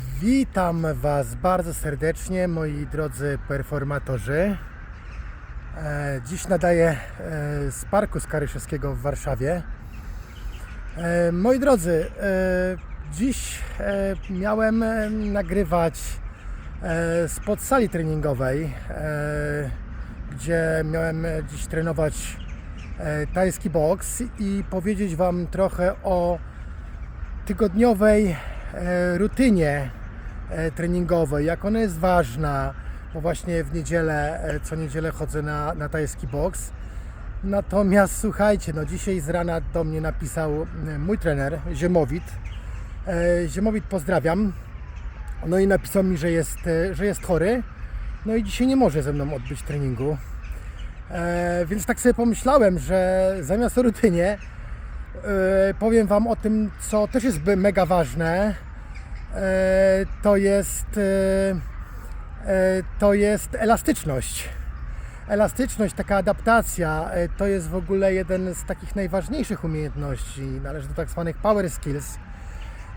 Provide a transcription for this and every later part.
Witam Was bardzo serdecznie, moi drodzy performatorzy. E, Dziś nadaję e, z Parku Skaryszewskiego w Warszawie. E, Moi drodzy, dziś miałem nagrywać spod sali treningowej, gdzie miałem dziś trenować tajski boks i powiedzieć Wam trochę o tygodniowej rutynie e, treningowej, jak ona jest ważna, bo właśnie w niedzielę, e, co niedzielę chodzę na, na tajski boks. Natomiast słuchajcie, no dzisiaj z rana do mnie napisał e, mój trener Ziemowit. E, Ziemowit pozdrawiam. No i napisał mi, że jest, e, że jest chory. No i dzisiaj nie może ze mną odbyć treningu. E, więc tak sobie pomyślałem, że zamiast o rutynie E, powiem Wam o tym, co też jest mega ważne. E, To jest, e, e, to jest elastyczność. Elastyczność, taka adaptacja, e, to jest w ogóle jeden z takich najważniejszych umiejętności. Należy do tak zwanych power skills.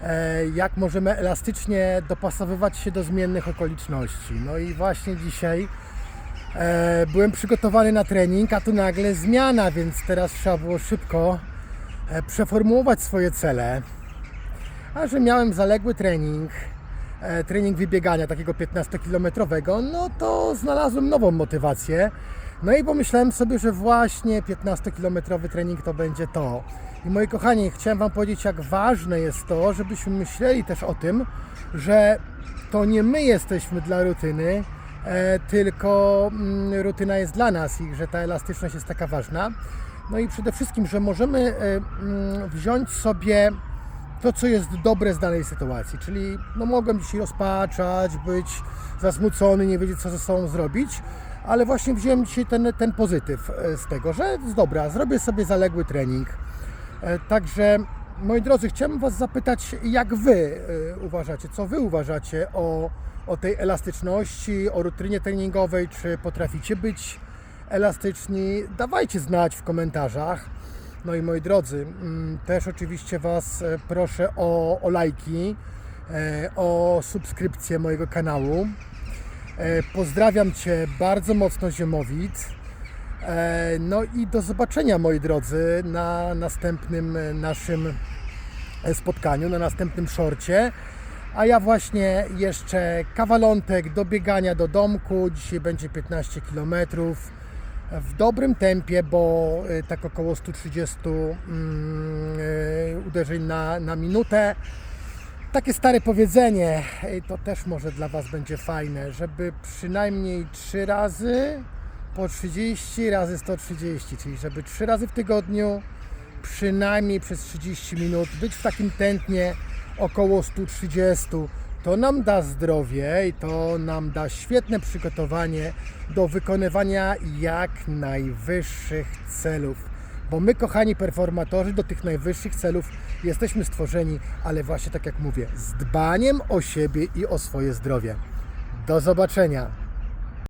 E, Jak możemy elastycznie dopasowywać się do zmiennych okoliczności. No i właśnie dzisiaj e, byłem przygotowany na trening, a tu nagle zmiana, więc teraz trzeba było szybko e, przeformułować swoje cele. A że miałem zaległy trening, e, trening wybiegania takiego 15-kilometrowego, no to znalazłem nową motywację. No i pomyślałem sobie, że właśnie 15-kilometrowy trening to będzie to. I moi kochani, chciałem Wam powiedzieć, jak ważne jest to, żebyśmy myśleli też o tym, że to nie my jesteśmy dla rutyny, e, tylko mm, rutyna jest dla nas i że ta elastyczność jest taka ważna. No i przede wszystkim, że możemy e, mm, wziąć sobie to, co jest dobre z danej sytuacji. Czyli no, mogłem dzisiaj rozpaczać, być zasmucony, nie wiedzieć, co ze sobą zrobić, ale właśnie wziąłem dzisiaj ten, ten pozytyw e, z tego, że dobra, zrobię sobie zaległy trening. E, Także, moi drodzy, chciałem Was zapytać, jak Wy uważacie, co Wy uważacie o, o tej elastyczności, o rutynie treningowej, czy potraficie być elastyczni? Dawajcie znać w komentarzach. No i moi drodzy, mm, też oczywiście Was e, proszę o, o lajki, e, o subskrypcję mojego kanału. E, Pozdrawiam Cię bardzo mocno, Ziemowit. No i do zobaczenia, moi drodzy, na następnym naszym spotkaniu, na następnym szorcie. A ja właśnie jeszcze kawalątek do biegania do domku. Dzisiaj będzie 15 km w dobrym tempie, bo e, tak około 130 mm, e, uderzeń na, na minutę. Takie stare powiedzenie, to też może dla Was będzie fajne, żeby przynajmniej 3 razy po 30 razy 130, czyli żeby 3 razy w tygodniu przynajmniej przez 30 minut być w takim tętnie około 130. To nam da zdrowie i to nam da świetne przygotowanie do wykonywania jak najwyższych celów. Bo my, kochani performatorzy, do tych najwyższych celów jesteśmy stworzeni, ale właśnie tak jak mówię, z dbaniem o siebie i o swoje zdrowie. Do zobaczenia.